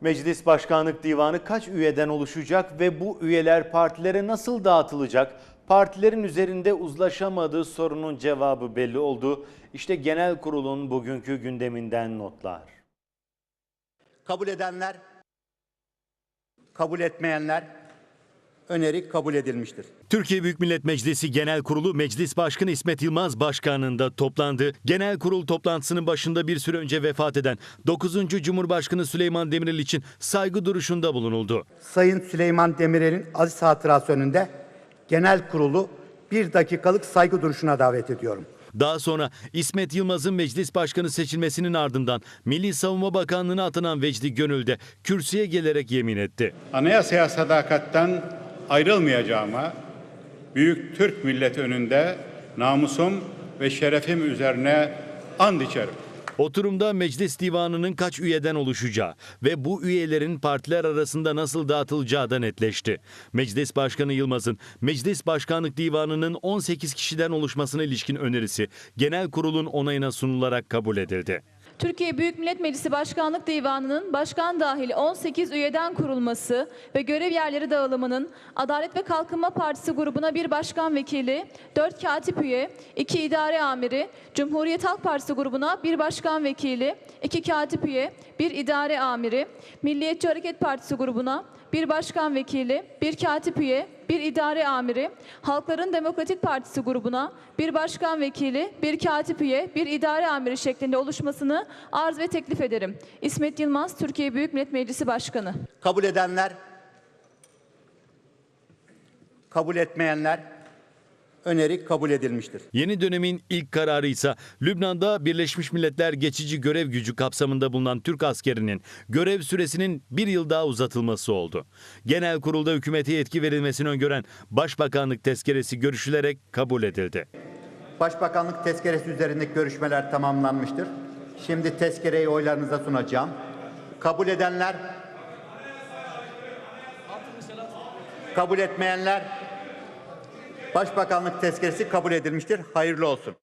Meclis Başkanlık Divanı kaç üyeden oluşacak ve bu üyeler partilere nasıl dağıtılacak? Partilerin üzerinde uzlaşamadığı sorunun cevabı belli oldu. İşte genel kurulun bugünkü gündeminden notlar. Kabul edenler, kabul etmeyenler öneri kabul edilmiştir. Türkiye Büyük Millet Meclisi Genel Kurulu Meclis Başkanı İsmet Yılmaz Başkanı'nda toplandı. Genel kurul toplantısının başında bir süre önce vefat eden 9. Cumhurbaşkanı Süleyman Demirel için saygı duruşunda bulunuldu. Sayın Süleyman Demirel'in aziz hatırası önünde genel kurulu bir dakikalık saygı duruşuna davet ediyorum. Daha sonra İsmet Yılmaz'ın meclis başkanı seçilmesinin ardından Milli Savunma Bakanlığı'na atanan Vecdi Gönül de kürsüye gelerek yemin etti. Anayasaya sadakatten ayrılmayacağıma, büyük Türk milleti önünde namusum ve şerefim üzerine and içerim. Oturumda meclis divanının kaç üyeden oluşacağı ve bu üyelerin partiler arasında nasıl dağıtılacağı da netleşti. Meclis Başkanı Yılmaz'ın Meclis Başkanlık Divanı'nın 18 kişiden oluşmasına ilişkin önerisi genel kurulun onayına sunularak kabul edildi. Türkiye Büyük Millet Meclisi Başkanlık Divanı'nın başkan dahil 18 üyeden kurulması ve görev yerleri dağılımının Adalet ve Kalkınma Partisi grubuna bir başkan vekili, 4 katip üye, 2 idare amiri, Cumhuriyet Halk Partisi grubuna bir başkan vekili, 2 katip üye, 1 idare amiri, Milliyetçi Hareket Partisi grubuna bir başkan vekili, bir katip üye, bir idare amiri, Halkların Demokratik Partisi grubuna bir başkan vekili, bir katip üye, bir idare amiri şeklinde oluşmasını arz ve teklif ederim. İsmet Yılmaz, Türkiye Büyük Millet Meclisi Başkanı. Kabul edenler, kabul etmeyenler öneri kabul edilmiştir. Yeni dönemin ilk kararı ise Lübnan'da Birleşmiş Milletler geçici görev gücü kapsamında bulunan Türk askerinin görev süresinin bir yıl daha uzatılması oldu. Genel kurulda hükümete yetki verilmesini öngören Başbakanlık tezkeresi görüşülerek kabul edildi. Başbakanlık tezkeresi üzerindeki görüşmeler tamamlanmıştır. Şimdi tezkereyi oylarınıza sunacağım. Kabul edenler, kabul etmeyenler, Başbakanlık tezkeresi kabul edilmiştir. Hayırlı olsun.